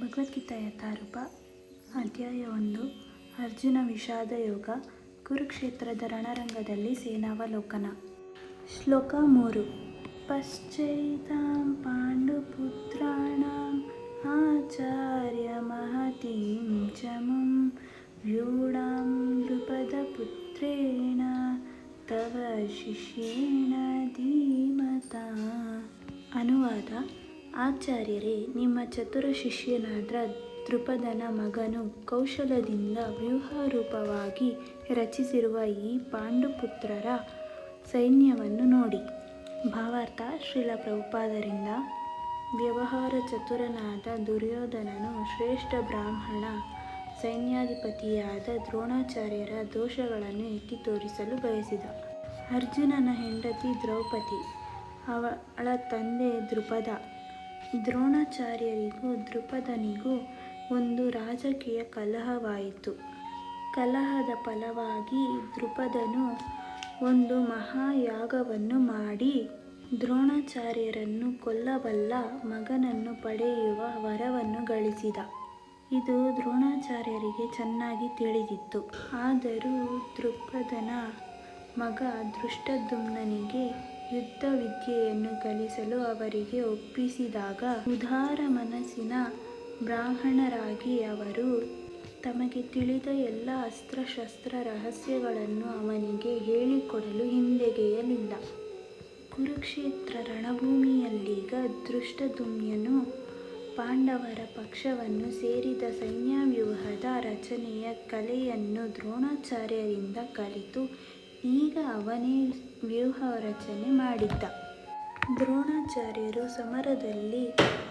ಭಗವದ್ಗೀತಾ ತಾರೂಪ, ಅಧ್ಯಾಯ ಒಂದು, ಅರ್ಜುನ ವಿಷಾದ ಯೋಗ, ಕುರುಕ್ಷೇತ್ರದ ರಣರಂಗದಲ್ಲಿ ಸೇನಾವಲೋಕನ. ಶ್ಲೋಕ ಮೂರು, ಪಶ್ಚೈತಾಂ ಪಾಂಡುಪುತ್ರಣ ಆಚಾರ್ಯ ಮಹತೀಂ ಚಮುಂ ವ್ಯೂಢಾಂ ನೃಪದಪುತ್ರೇಣ ತವ ಶಿಷ್ಯೇಣ ಆಚಾರ್ಯರೇ, ನಿಮ್ಮ ಚತುರ ಶಿಷ್ಯನಾದ ದೃಪದನ ಮಗನು ಕೌಶಲದಿಂದ ವ್ಯೂಹರೂಪವಾಗಿ ರಚಿಸಿರುವ ಈ ಪಾಂಡುಪುತ್ರರ ಸೈನ್ಯವನ್ನು ನೋಡಿ. ಭಾವಾರ್ಥ, ಶ್ರೀಲ ಪ್ರಭುಪಾದರಿಂದ ವ್ಯವಹಾರ ಚತುರನಾದ ದುರ್ಯೋಧನನು ಶ್ರೇಷ್ಠ ಬ್ರಾಹ್ಮಣ, ಸೈನ್ಯಾಧಿಪತಿಯಾದ ದ್ರೋಣಾಚಾರ್ಯರ ದೋಷಗಳನ್ನು ಎತ್ತಿ ತೋರಿಸಲು ಬಯಸಿದ. ಅರ್ಜುನನ ಹೆಂಡತಿ ದ್ರೌಪದಿ, ಅವಳ ತಂದೆ ದೃಪದ ದ್ರೋಣಾಚಾರ್ಯರಿಗೂ ದೃಪದನಿಗೂ ಒಂದು ರಾಜಕೀಯ ಕಲಹವಾಯಿತು. ಕಲಹದ ಫಲವಾಗಿ ದೃಪದನು ಒಂದು ಮಹಾಯಾಗವನ್ನು ಮಾಡಿ ದ್ರೋಣಾಚಾರ್ಯರನ್ನು ಕೊಲ್ಲಬಲ್ಲ ಮಗನನ್ನು ಪಡೆಯುವ ವರವನ್ನು ಗಳಿಸಿದ. ಇದು ದ್ರೋಣಾಚಾರ್ಯರಿಗೆ ಚೆನ್ನಾಗಿ ತಿಳಿದಿತ್ತು. ಆದರೂ ದೃಪದನ ಮಗ ದೃಷ್ಟದ್ಯುಮ್ನನಿಗೆ ಯುದ್ಧ ವಿದ್ಯೆಯನ್ನು ಕಲಿಸಲು ಅವರಿಗೆ ಒಪ್ಪಿಸಿದಾಗ ಉದಾರ ಮನಸ್ಸಿನ ಬ್ರಾಹ್ಮಣರಾಗಿ ಅವರು ತಮಗೆ ತಿಳಿದ ಎಲ್ಲ ಅಸ್ತ್ರಶಸ್ತ್ರ ರಹಸ್ಯಗಳನ್ನು ಅವನಿಗೆ ಹೇಳಿಕೊಡಲು ಹಿಂದೆಗೆಯಲಿಲ್ಲ. ಕುರುಕ್ಷೇತ್ರ ರಣಭೂಮಿಯಲ್ಲೀಗ ದೃಷ್ಟದುಮ್ಯನು ಪಾಂಡವರ ಪಕ್ಷವನ್ನು ಸೇರಿದ ಸೈನ್ಯವ್ಯೂಹದ ರಚನೆಯ ಕಲೆಯನ್ನು ದ್ರೋಣಾಚಾರ್ಯರಿಂದ ಕಲಿತು ಈಗ ಅವನೇ ವ್ಯೂಹ ರಚನೆ ಮಾಡಿದ್ದ. ದ್ರೋಣಾಚಾರ್ಯರು ಸಮರದಲ್ಲಿ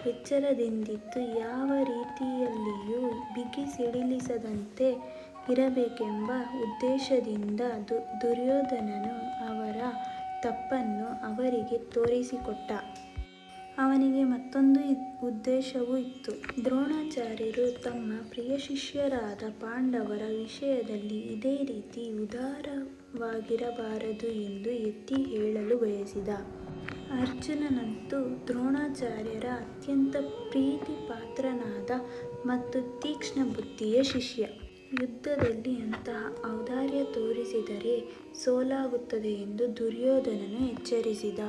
ಎಚ್ಚರದಿಂದಿದ್ದು ಯಾವ ರೀತಿಯಲ್ಲಿಯೂ ಬಿಗಿ ಸಿಡಿಲಿಸದಂತೆ ಇರಬೇಕೆಂಬ ಉದ್ದೇಶದಿಂದ ದು, ದುರ್ಯೋಧನನು ಅವರ ತಪ್ಪನ್ನು ಅವರಿಗೆ ತೋರಿಸಿಕೊಟ್ಟ. ಅವನಿಗೆ ಮತ್ತೊಂದು ಉದ್ದೇಶವೂ ಇತ್ತು. ದ್ರೋಣಾಚಾರ್ಯರು ತಮ್ಮ ಪ್ರಿಯ ಶಿಷ್ಯರಾದ ಪಾಂಡವರ ವಿಷಯದಲ್ಲಿ ಇದೇ ರೀತಿ ಉದಾರವಾಗಿರಬಾರದು ಎಂದು ಎತ್ತಿ ಹೇಳಲು ಬಯಸಿದ. ಅರ್ಜುನನಂತೂ ದ್ರೋಣಾಚಾರ್ಯರ ಅತ್ಯಂತ ಪ್ರೀತಿಪಾತ್ರನಾದ ಮತ್ತು ತೀಕ್ಷ್ಣ ಬುದ್ಧಿಯ ಶಿಷ್ಯ. ಯುದ್ಧದಲ್ಲಿ ಅಂತಹ ಔದಾರ್ಯ ತೋರಿಸಿದರೆ ಸೋಲಾಗುತ್ತದೆ ಎಂದು ದುರ್ಯೋಧನನು ಎಚ್ಚರಿಸಿದ.